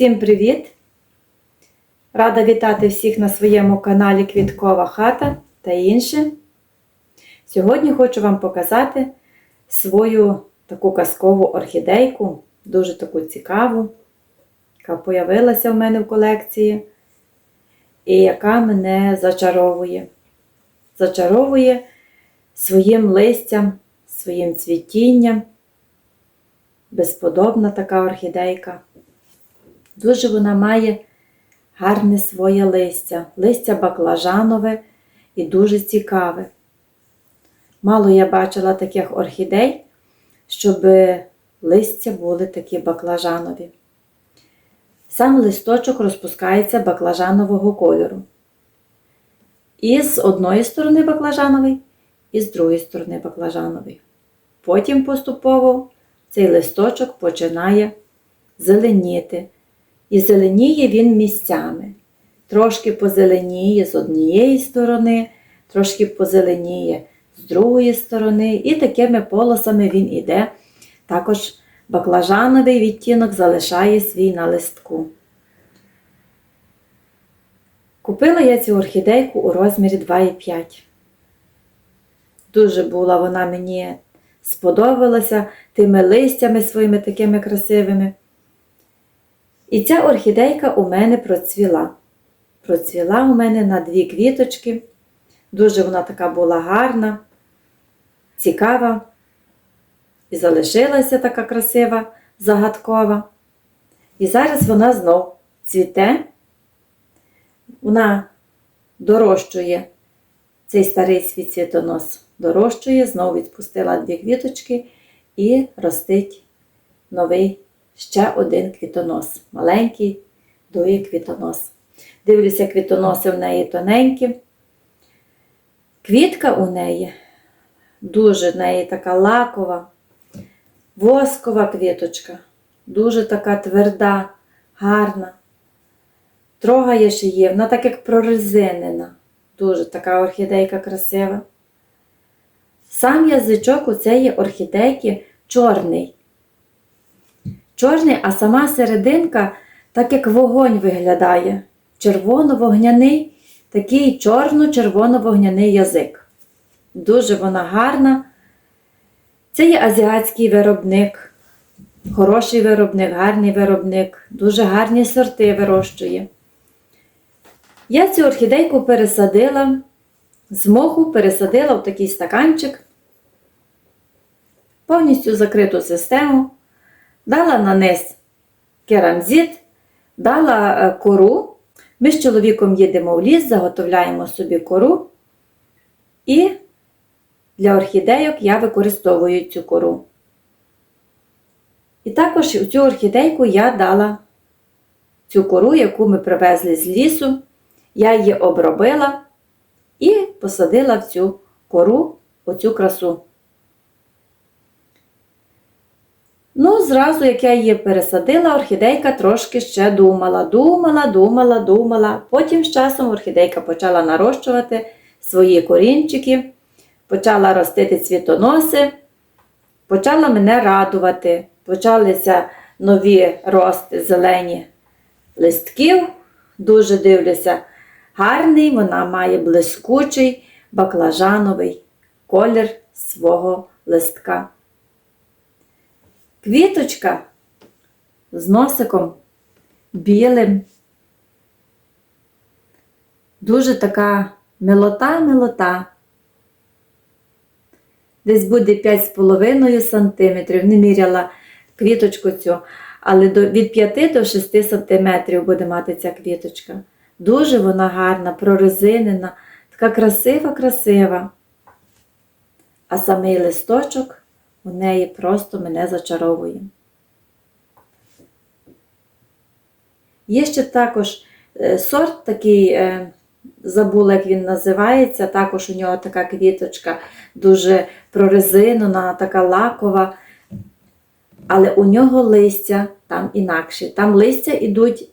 Всім привіт! Рада вітати всіх на своєму каналі Квіткова хата та інше. Сьогодні хочу вам показати свою таку казкову орхідейку, дуже таку цікаву, яка появилася в мене в колекції і яка мене зачаровує. Зачаровує своїм листям, своїм цвітінням. Безподобна така орхідейка. Дуже вона має гарне своє листя, листя баклажанове і дуже цікаве. Мало я бачила таких орхідей, щоб листя були такі баклажанові. Сам листочок розпускається баклажанового кольору. І з одної сторони баклажановий, і з другої сторони баклажановий. Потім поступово цей листочок починає зеленіти. І зеленіє він місцями. Трошки позеленіє з однієї сторони, трошки позеленіє з другої сторони, і такими полосами він іде. Також баклажановий відтінок залишає свій на листку. Купила я цю орхідейку у розмірі 2,5. Дуже була вона мені сподобалася тими листями своїми такими красивими. І ця орхідейка у мене процвіла. Процвіла у мене на дві квіточки. Дуже вона така була гарна, цікава. І залишилася така красива, загадкова. І зараз вона знов цвіте. Вона дорощує цей старий свій цвітонос, дорощує, знову відпустила дві квіточки і ростить новий ще один квітонос. Маленький дує квітонос. Дивлюся, квітоноси в неї тоненькі. Квітка у неї дуже в неї така лакова, воскова квіточка, дуже така тверда, гарна. Трогаєш її, вона так як прорезинена. Дуже така орхідейка красива. Сам язичок у цієї орхідейки чорний. Чорний, а сама серединка, так як вогонь виглядає. Червоно-вогняний, такий чорно-червоно-вогняний язик. Дуже вона гарна. Це є азіатський виробник, хороший виробник, гарний виробник, дуже гарні сорти вирощує. Я цю орхідейку пересадила, з моху пересадила в такий стаканчик, повністю закриту систему, дала на низ керамзит, дала е, кору. Ми з чоловіком їдемо в ліс, заготовляємо собі кору. І для орхідейок я використовую цю кору. І також у цю орхідейку я дала цю кору, яку ми привезли з лісу. Я її обробила і посадила в цю кору оцю красу. Ну, зразу, як я її пересадила, орхідейка трошки ще думала, думала, думала, думала. Потім з часом орхідейка почала нарощувати свої корінчики, почала ростити цвітоноси, почала мене радувати. Почалися нові рости зелені листків. Дуже дивлюся, гарний, вона має блискучий баклажановий колір свого листка. Квіточка з носиком білим. Дуже така милота-милота. Десь буде 5,5 см. Не міряла квіточку цю, але від 5 до 6 см буде мати ця квіточка. Дуже вона гарна, прорезинена, така красива-красива. А самий листочок у неї просто мене зачаровує. Є ще також е, сорт такий, е, забула, як він називається, також у нього така квіточка дуже прорезинена, така лакова. Але у нього листя там інакші. Там листя йдуть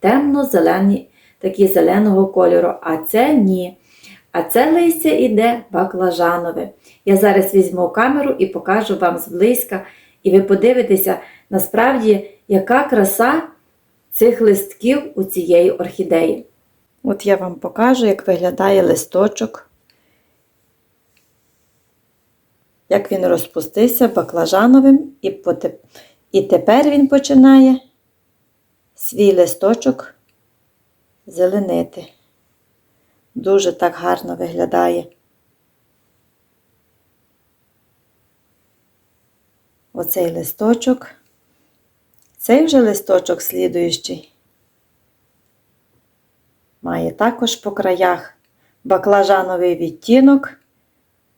темно-зелені, такі зеленого кольору, а це ні. А це листя йде баклажанове. Я зараз візьму камеру і покажу вам зблизька, і ви подивитеся, насправді, яка краса цих листків у цієї орхідеї. От я вам покажу, як виглядає листочок, як він розпустився баклажановим, і, поте- і тепер він починає свій листочок зеленити. Дуже так гарно виглядає. Оцей листочок. Цей вже листочок слідуючий. Має також по краях баклажановий відтінок.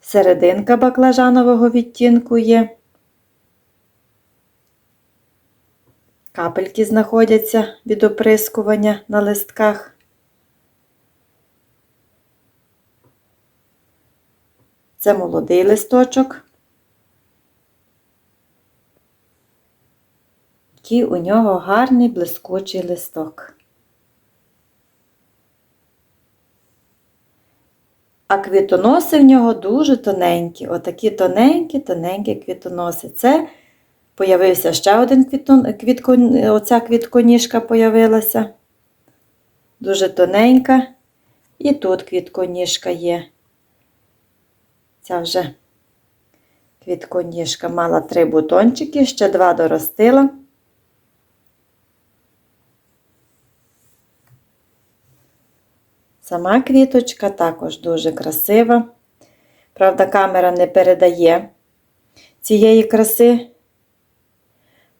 Серединка баклажанового відтінку є. Капельки знаходяться від оприскування на листках. Це молодий листочок. Який у нього гарний блискучий листок. А квітоноси в нього дуже тоненькі. Отакі тоненькі, тоненькі квітоноси. Це появився ще один квітон, квітко, оця квітконіжка появилася. Дуже тоненька. І тут квітконіжка є. Ця вже квітконіжка мала три бутончики, ще два доростила. Сама квіточка також дуже красива. Правда, камера не передає цієї краси.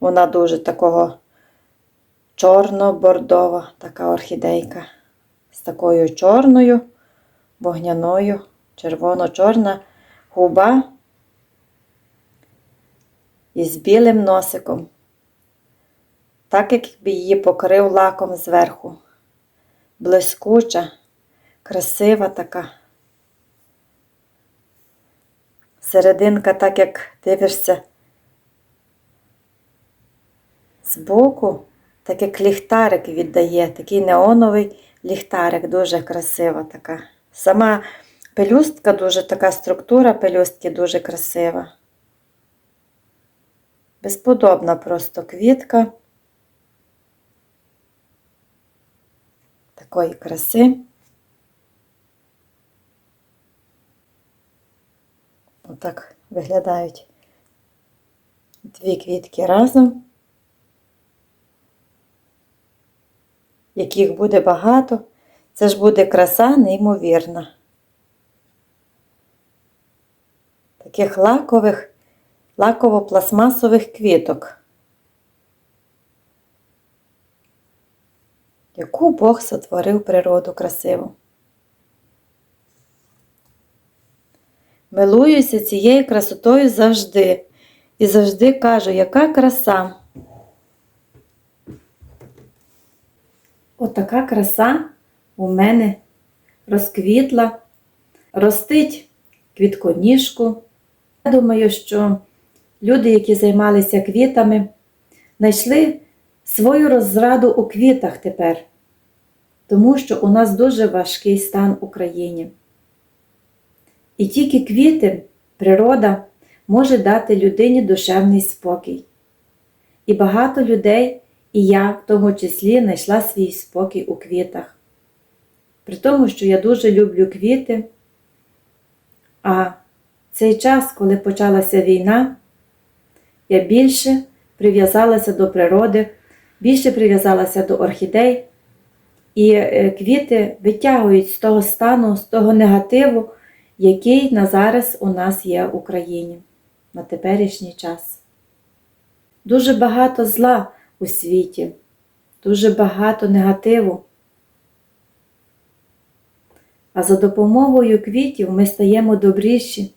Вона дуже такого чорно-бордова, така орхідейка. З такою чорною, вогняною, червоно-чорна губа і з білим носиком. Так, якби її покрив лаком зверху. Блискуча, красива така. Серединка, так як дивишся збоку, так як ліхтарик віддає, такий неоновий ліхтарик, дуже красива така. Сама пелюстка дуже така структура пелюстки дуже красива. Безподобна просто квітка. Такої краси. Отак виглядають дві квітки разом, яких буде багато. Це ж буде краса неймовірна. Таких лакових, лаково-пластмасових квіток. Яку Бог сотворив природу красиву. Милуюся цією красотою завжди. І завжди кажу, яка краса. Отака краса у мене розквітла, ростить квітконіжку. Я думаю, що люди, які займалися квітами, знайшли свою розраду у квітах тепер, тому що у нас дуже важкий стан в Україні. І тільки квіти, природа може дати людині душевний спокій. І багато людей, і я в тому числі, знайшла свій спокій у квітах. При тому, що я дуже люблю квіти, а цей час, коли почалася війна, я більше прив'язалася до природи, більше прив'язалася до орхідей, і е, квіти витягують з того стану, з того негативу, який на зараз у нас є в Україні на теперішній час. Дуже багато зла у світі, дуже багато негативу. А за допомогою квітів ми стаємо добріші.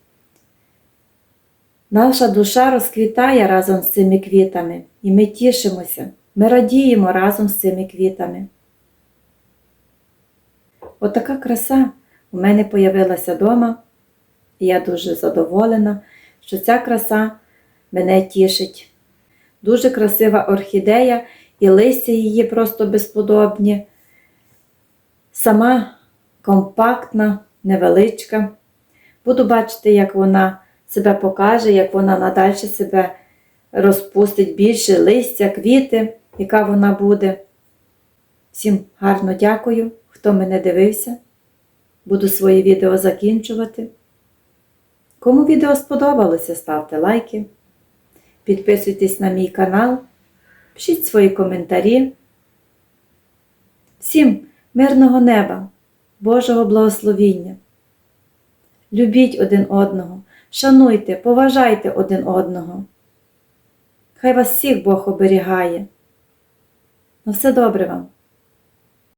Наша душа розквітає разом з цими квітами, і ми тішимося, ми радіємо разом з цими квітами. Отака краса у мене появилася вдома, і я дуже задоволена, що ця краса мене тішить. Дуже красива орхідея, і листя її просто безподобні. Сама компактна, невеличка. Буду бачити, як вона себе покаже, як вона надальше себе розпустить більше листя, квіти, яка вона буде. Всім гарно дякую, хто мене дивився. Буду своє відео закінчувати. Кому відео сподобалося, ставте лайки, підписуйтесь на мій канал, пишіть свої коментарі. Всім мирного неба, Божого благословіння. Любіть один одного, шануйте, поважайте один одного. Хай вас всіх Бог оберігає. На все добре вам!